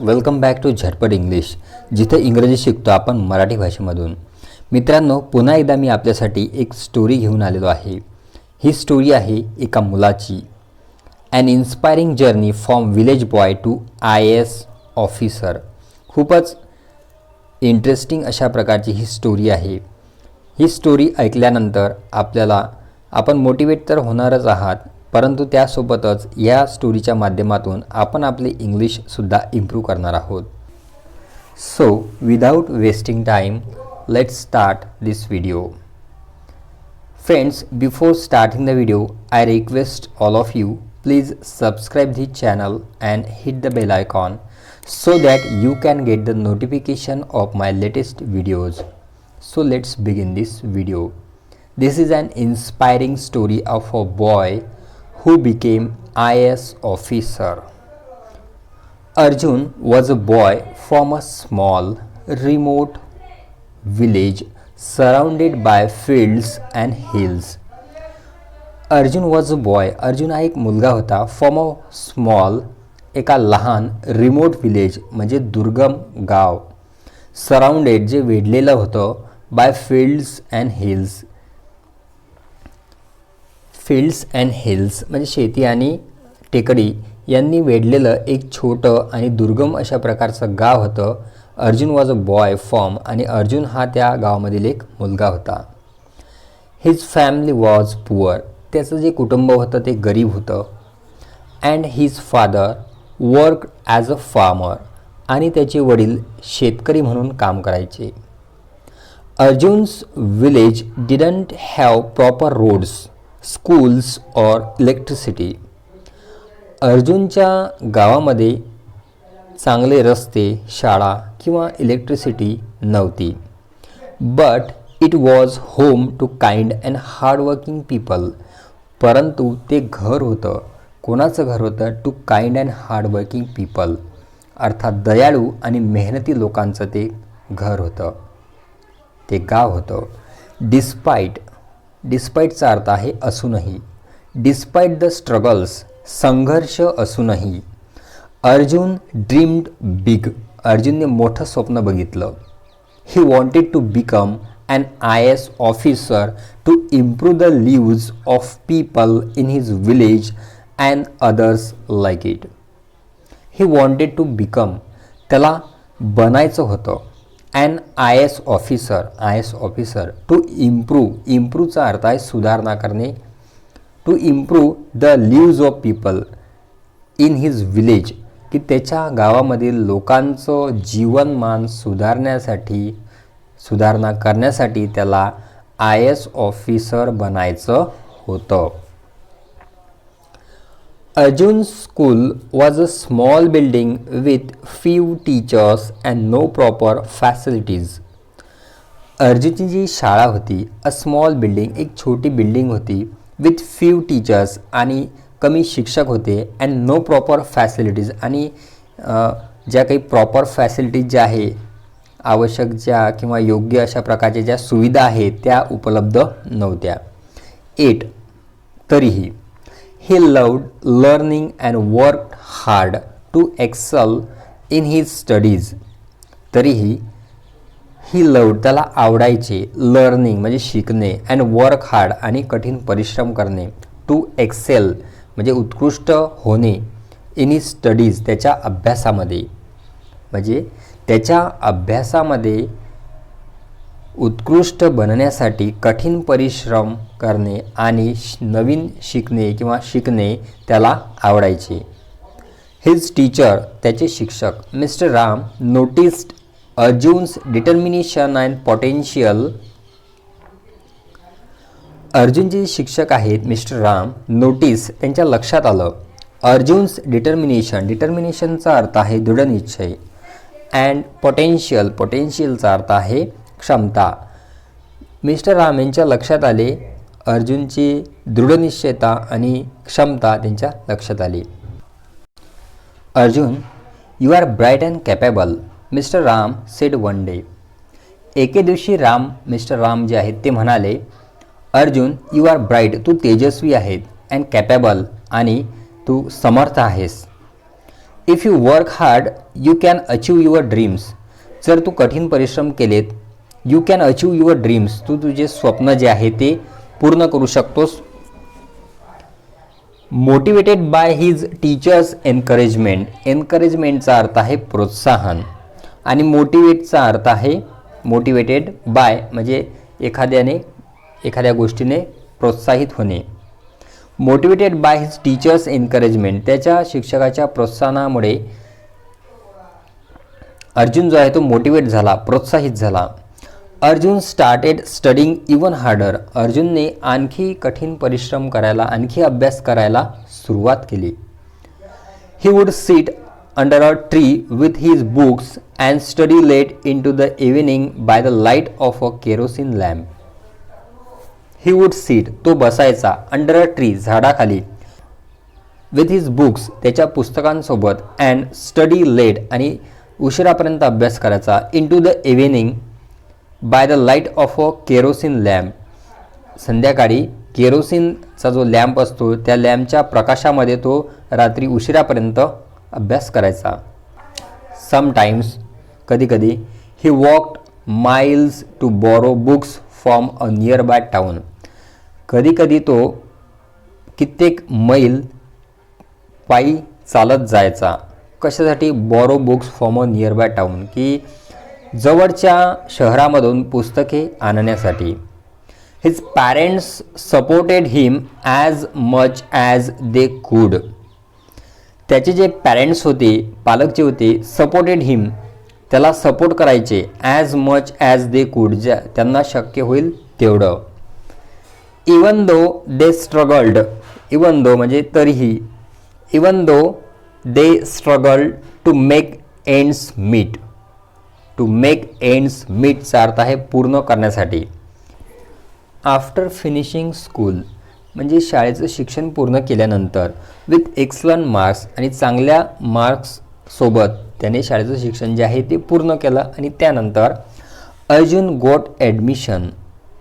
Welcome back to Jhatpat English जिथे इंग्रजी शिकतो आपण मराठी भाषेमधून. मित्रांनो पुन्हा एकदा मी आपल्यासाठी एक स्टोरी घेऊन आलेलो आहे. ही स्टोरी आहे एका मुलाची. An inspiring journey from village boy to I S officer खूपच इंटरेस्टिंग अशा प्रकारची ही स्टोरी आहे. ही स्टोरी ऐकल्यानंतर आपल्याला आपण मोटिवेट तर होणारच आहात परंतु त्यासोबतच या स्टोरीच्या माध्यमातून आपण आपले इंग्लिशसुद्धा इम्प्रूव्ह करणार आहोत. So without wasting time let's start this video friends before starting the video I request all of you please subscribe the channel and hit the bell icon so that you can get the notification of my latest videos so let's begin this video this is an inspiring story of a boy who became IS officer. Arjun was a boy from a small, remote village surrounded by fields and hills. Arjun was a boy Arjun हा एक मुलगा होता from a small एका लहान remote village म्हणजे दुर्गम गाव surrounded जे वेढलेलं होतं by fields and hills fields and hills म्हणजे शेती आणि टेकडी यांनी वेढलेलं एक छोटं आणि दुर्गम अशा प्रकारचं गाव होतं. Arjun was a boy from आणि अर्जुन हा त्या गावामधील एक मुलगा होता. हिज फॅमिली वॉज पुअर त्याचं जे कुटुंब होतं ते गरीब होतं. And his father work as a farmer आणि त्याचे वडील शेतकरी म्हणून काम करायचे. Arjun's village didn't have proper roads schools or electricity अर्जुनच्या गावामध्ये चांगले रस्ते शाळा किंवा इलेक्ट्रिसिटी नव्हती. But it was home to kind and hardworking people परंतु ते घर होतं. कोणाचं घर होतं? To kind and hardworking people अर्थात दयाळू आणि मेहनती लोकांचं ते घर होतं. ते गाव होतं. डिस्पाईट डिस्पाईटचा अर्थ आहे असूनही. डिस्पाईट द स्ट्रगल्स संघर्ष असूनही. Arjun dreamed big. अर्जुनने मोठं स्वप्न बघितलं. He wanted to become and I S officer to improve the lives of people in his village and others like it he wanted to become त्याला बनायचं होतं. And I S officer I S officer to improve इम्प्रूव्हचा अर्थ आहे सुधारणा करणे. To improve the lives of people in his village की त्याच्या गावामधील लोकांचं जीवनमान सुधारण्यासाठी सुधारणा करण्यासाठी त्याला आय एस ऑफिसर बनायचं होतं. Arjun school was a small building with few teachers and no proper facilities अर्जुनची जी शाळा होती. अ स्मॉल बिल्डिंग एक छोटी बिल्डिंग होती विथ फ्यू टीचर्स आणि कमी शिक्षक होते अँड नो प्रॉपर फॅसिलिटीज आणि ज्या काही प्रॉपर फॅसिलिटीज ज्या आहे आवश्यक ज्या किंवा योग्य अशा प्रकारच्या ज्या सुविधा आहेत त्या उपलब्ध नव्हत्या. एट तरीही. He loved learning and work hard to excel in his studies तरीही ही लवड त्याला आवडायचे लर्निंग म्हणजे शिकणे अँड वर्क हार्ड आणि कठीण परिश्रम करणे टू एक्सेल म्हणजे उत्कृष्ट होणे इन ही स्टडीज त्याच्या अभ्यासामध्ये. म्हणजे त्याच्या अभ्यासामध्ये उत्कृष्ट बनण्यासाठी कठीण परिश्रम करणे आणि नवीन शिकणे किंवा शिकणे त्याला आवडायचे. हिज टीचर त्याचे शिक्षक mister Ram noticed Arjun's determination and potential. अर्जुनचे शिक्षक आहेत मिस्टर राम नोटीस त्यांच्या लक्षात आलं. अर्जुन्स डिटर्मिनेशन डिटर्मिनेशनचा अर्थ आहे दृढनिश्चय. अँड पोटेन्शियल पोटेन्शियलचा अर्थ आहे क्षमता. मिस्टर राम यांच्या लक्षात आले. अर्जुनची दृढनिश्चयता आणि क्षमता त्यांच्या लक्षात आली. Arjun you are bright and capable mister Ram said one day एके दिवशी राम मिस्टर राम जे आहेत ते म्हणाले अर्जुन यू आर ब्राईट तू तेजस्वी आहेत अँड कॅपेबल आणि तू समर्थ आहेस. If you work hard you can achieve your dreams जर तू कठीण परिश्रम केलेत you can achieve your dreams तू तुझे स्वप्न जे आहे ते पूर्ण करू शकतोस. Motivated by his teacher's encouragement एनकरेजमेंटचा अर्थ आहे प्रोत्साहन. आणि मोटिवेटचा अर्थ आहे मोटिवेटेड बाय म्हणजे एखाद्याने एखाद्या गोष्टीने प्रोत्साहित होणे. Motivated by his teacher's encouragement त्याच्या शिक्षकाच्या प्रोत्साहनामुळे अर्जुन जो आहे तो मोटिवेट झाला प्रोत्साहित झाला. Arjun started studying even harder अर्जुनने आणखी कठीण परिश्रम करायला आणखी अभ्यास करायला सुरुवात केली. He would sit under a tree with his books and study late into the evening by the light of a kerosene lamp he would sit तो बसायचा अंडर अ ट्री झाडाखाली विथ हिज बुक्स त्याच्या पुस्तकांसोबत and study late आणि उशिरापर्यंत अभ्यास करायचा into the evening by the light of a kerosene lamp संध्याकाळी केरोसिनचा जो लॅम्प असतो त्या लॅम्पच्या प्रकाशामध्ये तो रात्री उशिरापर्यंत अभ्यास करायचा. समटाईम्स कधीकधी he walked miles to borrow books from a nearby town कधीकधी तो कित्येक मैल पायी चालत जायचा. कशासाठी? Borrow books from a nearby town की जवळच्या शहरामधून पुस्तके आणण्यासाठी. His parents supported him as much as they could त्याचे जे पॅरेंट्स होते पालक जे होते सपोर्टेड हिम त्याला सपोर्ट करायचे as much as they could ज्या त्यांना शक्य होईल तेवढं. Even though they struggled even though म्हणजे तरीही even though they struggle to make ends meet to make ends मीटचा अर्थ आहे पूर्ण करण्यासाठी. आफ्टर फिनिशिंग स्कूल म्हणजे शाळेचं शिक्षण पूर्ण केल्यानंतर विथ एक्सलंट मार्क्स आणि चांगल्या मार्क्ससोबत त्याने शाळेचं शिक्षण जे आहे ते पूर्ण केलं आणि त्यानंतर अर्जुन गोट ॲडमिशन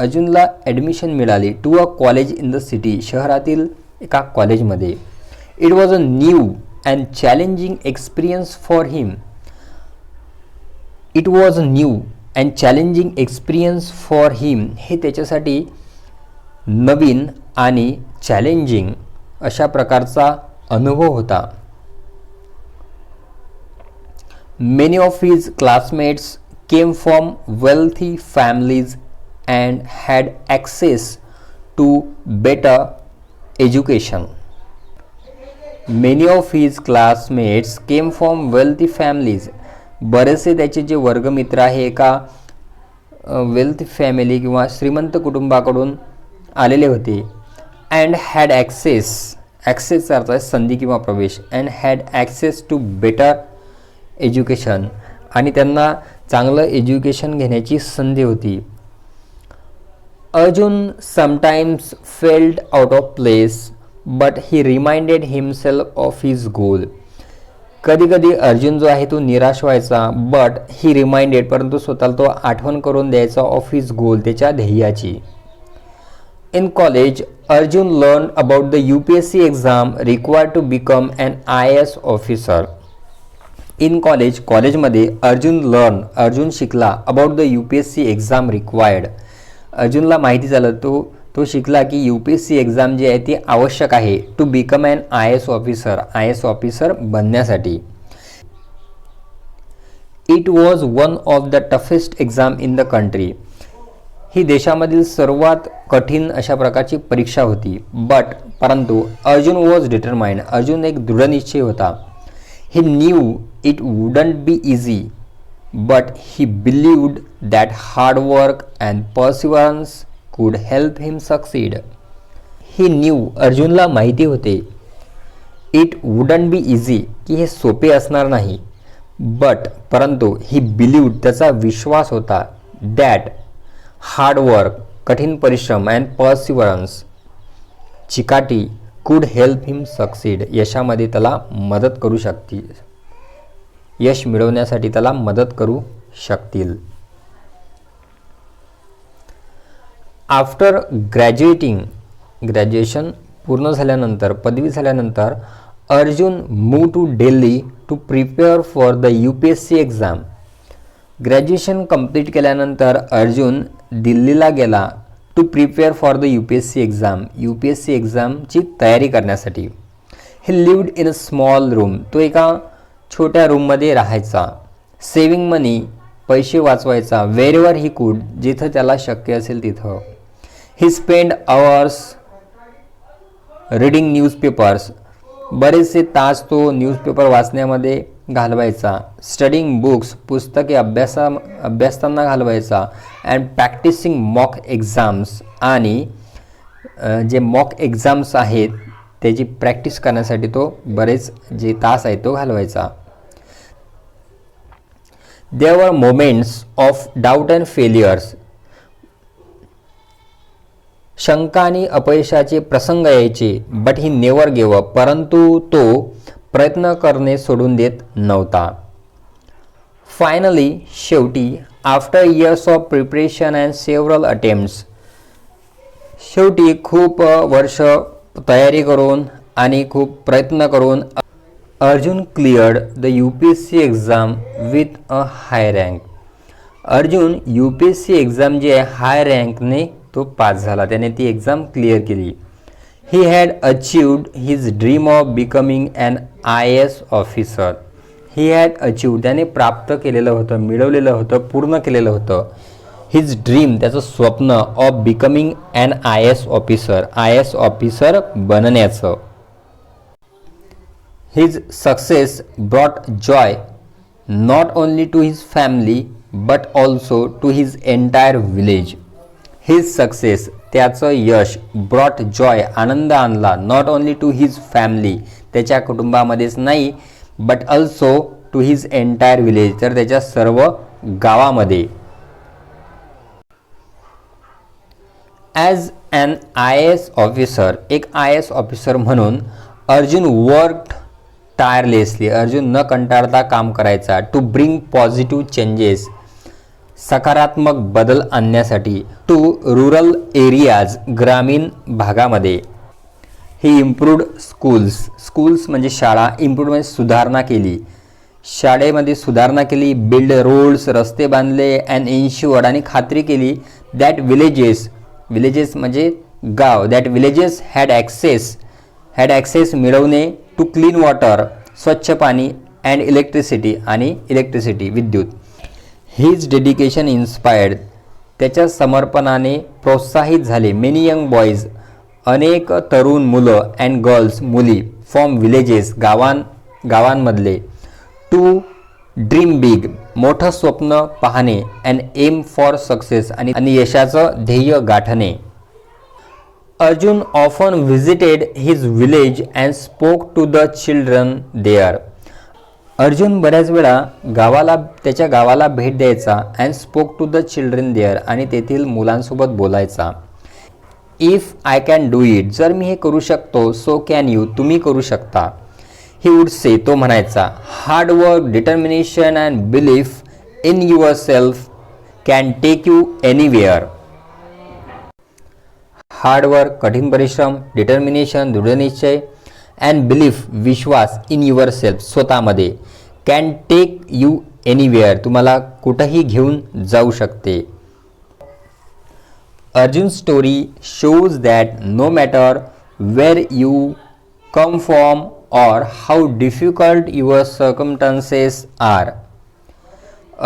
अर्जुनला ॲडमिशन मिळाली to a college in the city शहरातील एका कॉलेजमध्ये it was a new and challenging experience for him it was a new and challenging experience for him हे त्याच्यासाठी नवीन आणि चॅलेंजिंग अशा प्रकारचा अनुभव होता. Many of his classmates came from wealthy families and had access to better education many of his classmates came from wealthy families बरेचसे त्याचे जे वर्गमित्र आहे एका वेल्थ फॅमिली किंवा श्रीमंत कुटुंबाकडून आलेले होते. अँड हॅड ॲक्सेस ॲक्सेसचा अर्थ आहे संधी किंवा प्रवेश. And had access to better education आणि त्यांना चांगलं एज्युकेशन घेण्याची संधी होती. Arjun sometimes felt out of place but he reminded himself of his goal कधी कधी अर्जुन जो आहे तो निराश व्हायचा बट ही रिमाइंडेड परंतु स्वतःला तो आठवण करून द्यायचा ऑफ हिज गोल त्याच्या ध्येयाची. In college Arjun learn about the U P S C exam required to become an I S officer in college कॉलेजमध्ये अर्जुन लर्न अर्जुन शिकला about the U P S C exam required अर्जुनला माहिती झालं तो तो शिकला की U P S C exam जी आहे ती आवश्यक आहे to become an I S officer I S officer बनण्यासाठी. It was one of the toughest exam in the country ही देशामधील सर्वात कठीण अशा प्रकारची परीक्षा होती. बट परंतु अर्जुन वॉज डिटरमाइंड अर्जुन एक दृढनिश्चय होता. He knew it wouldn't be easy but he believed that hard work and perseverance could help him succeed he knew अर्जुनला माहिती होते. इट वुडन बी इझी की हे सोपे असणार नाही. बट परंतु ही बिलीव त्याचा विश्वास होता दॅट हार्डवर्क कठीण परिश्रम अँड पर्सिवरन्स चिकाटी कुड हेल्प हिम सक्सीड यशामध्ये त्याला मदत करू शकतील. यश मिळवण्यासाठी त्याला मदत करू शकतील. आफ्टर ग्रॅज्युएटिंग ग्रॅज्युएशन पूर्ण झाल्यानंतर पदवी झाल्यानंतर Arjun move to Delhi to prepare for the U P S C exam graduation complete केल्यानंतर अर्जुन दिल्लीला गेला to prepare for the U P S C exam U P S C एक्झामची तयारी करण्यासाठी. He lived in a small room तो एका छोट्या रूममध्ये राहायचा. सेविंग मनी पैसे वाचवायचा वेरेवर ही कूड जिथं त्याला शक्य असेल तिथं. He spend hours reading newspapers बरेचसे तास तो न्यूजपेपर वाचण्यामध्ये घालवायचा. स्टडिंग बुक्स पुस्तके अभ्यासा अभ्यासताना घालवायचा. अँड प्रॅक्टिसिंग मॉक एक्झाम्स आणि जे मॉक एक्झाम्स आहेत त्याची प्रॅक्टिस करण्यासाठी तो बरेच जे तास आहे तो घालवायचा. There were moments of doubt and failures शंका आणि अपयशाचे प्रसंग यायचे but he never gave up परंतु तो प्रयत्न करणे सोडून देत नव्हता. फायनली शेवटी after years of preparation and several attempts शेवटी खूप वर्ष तयारी करून आणि खूप प्रयत्न करून Arjun cleared the U P S C exam with a high rank Arjun U P S C exam जी आहे हाय रँकने तो पास झाला. त्याने ती एक्झाम क्लिअर केली. He had achieved his dream of becoming an I S officer he had achieved त्याने प्राप्त केलेलं होतं मिळवलेलं होतं पूर्ण केलेलं होतं. हिज ड्रीम त्याचं स्वप्न of becoming an I S officer I S officer बनण्याचं. His success brought joy not only to his family but also to his entire village his success त्याचं यश ब्रॉट जॉय आनंद आणला. Not only to his family त्याच्या कुटुंबामध्येच नाही but also to his entire village तर त्याच्या सर्व गावामध्ये. As an I S officer एक आय एस ऑफिसर म्हणून अर्जुन वर्क टायरलेसली अर्जुन न कंटाळता काम करायचा. टू ब्रिंग पॉझिटिव्ह चेंजेस सकारात्मक बदल आणण्यासाठी टू रुरल एरियाज ग्रामीण भागामध्ये. ही इम्प्रूव्ड स्कूल्स स्कूल्स म्हणजे शाळा. इम्प्रूव्ह म्हणजे सुधारणा केली. शाळेमध्ये सुधारणा केली. बिल्ड रोड्स रस्ते बांधले. अँड इन्श्युअर्ड आणि खात्री केली. दॅट विलेजेस विलेजेस म्हणजे गाव. That villages had access had access मिळवणे टू क्लीन वॉटर स्वच्छ पाणी अँड इलेक्ट्रिसिटी आणि इलेक्ट्रिसिटी विद्युत. His dedication inspired. त्याच्या समर्पणाने प्रोत्साहित झाले मेनी यंग बॉईज अनेक तरुण मुलं अँड गर्ल्स मुली फ्रॉम विलेजेस गावां गावांमधले. टू ड्रीम बिग मोठं स्वप्न पाहणे अँड एम फॉर सक्सेस आणि आणि यशाचं ध्येय गाठणे. Arjun often visited his village and spoke to the children there Arjun बऱ्याच वेळा गावाला त्याच्या गावाला भेट द्यायचा and spoke to the children there आणि तेथील मुलांसोबत बोलायचा. If I can do it जर मी हे करू शकतो सो कॅन यू तुम्ही करू शकता. ही वुड से तो म्हणायचा hard work determination and belief in yourself can take you anywhere hard work कठीण परिश्रम डिटर्मिनेशन दृढनिश्चय अँड बिलीफ विश्वास इन युअर सेल्फ स्वतःमध्ये. Can take you anywhere. तुम्हाला कुठंही घेऊन जाऊ शकते. Arjun story shows that no matter where you come from or how difficult your circumstances are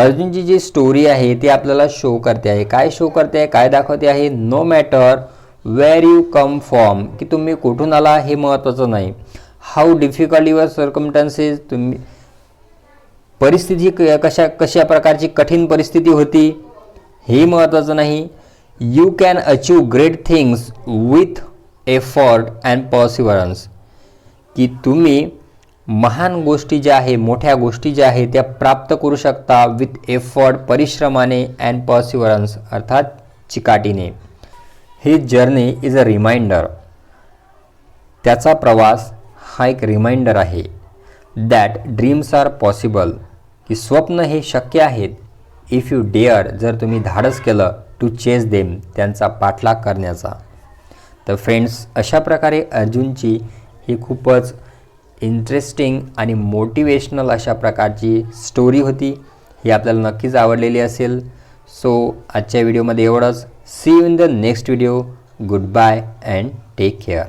अर्जुनची जी स्टोरी आहे ती आपल्याला शो करते आहे. काय शो करते आहे? काय दाखवते आहे? No matter where you come from की तुम्ही कुठून आला हे महत्त्वाचं नाही. हाऊ डिफिकल्ट युअर सर्कमटन्सेस तुम्ही परिस्थिती क- कशा कशा प्रकारची कठीण परिस्थिती होती हे महत्त्वाचं नाही. You can achieve great things with effort and perseverance की तुम्ही महान गोष्टी ज्या आहे मोठ्या गोष्टी ज्या आहेत त्या प्राप्त करू शकता विथ एफर्ट परिश्रमाने अँड पॉसिवरन्स अर्थात चिकाटीने. ही जर्नी इज अ रिमाइंडर त्याचा प्रवास हा एक रिमाइंडर आहे. दॅट ड्रीम्स आर पॉसिबल की स्वप्न हे शक्य आहेत. इफ यू डेअर जर तुम्ही धाडस केलं टू चेस देम त्यांचा पाठलाग करण्याचा. तर फ्रेंड्स अशा प्रकारे अर्जुनची ही खूपच इंटरेस्टिंग आणि मोटिवेशनल अशा प्रकारची स्टोरी होती. ही आपल्याला नक्कीच आवडलेली असेल. सो आजच्या व्हिडिओमध्ये एवढंच. See you in the next video goodbye and take care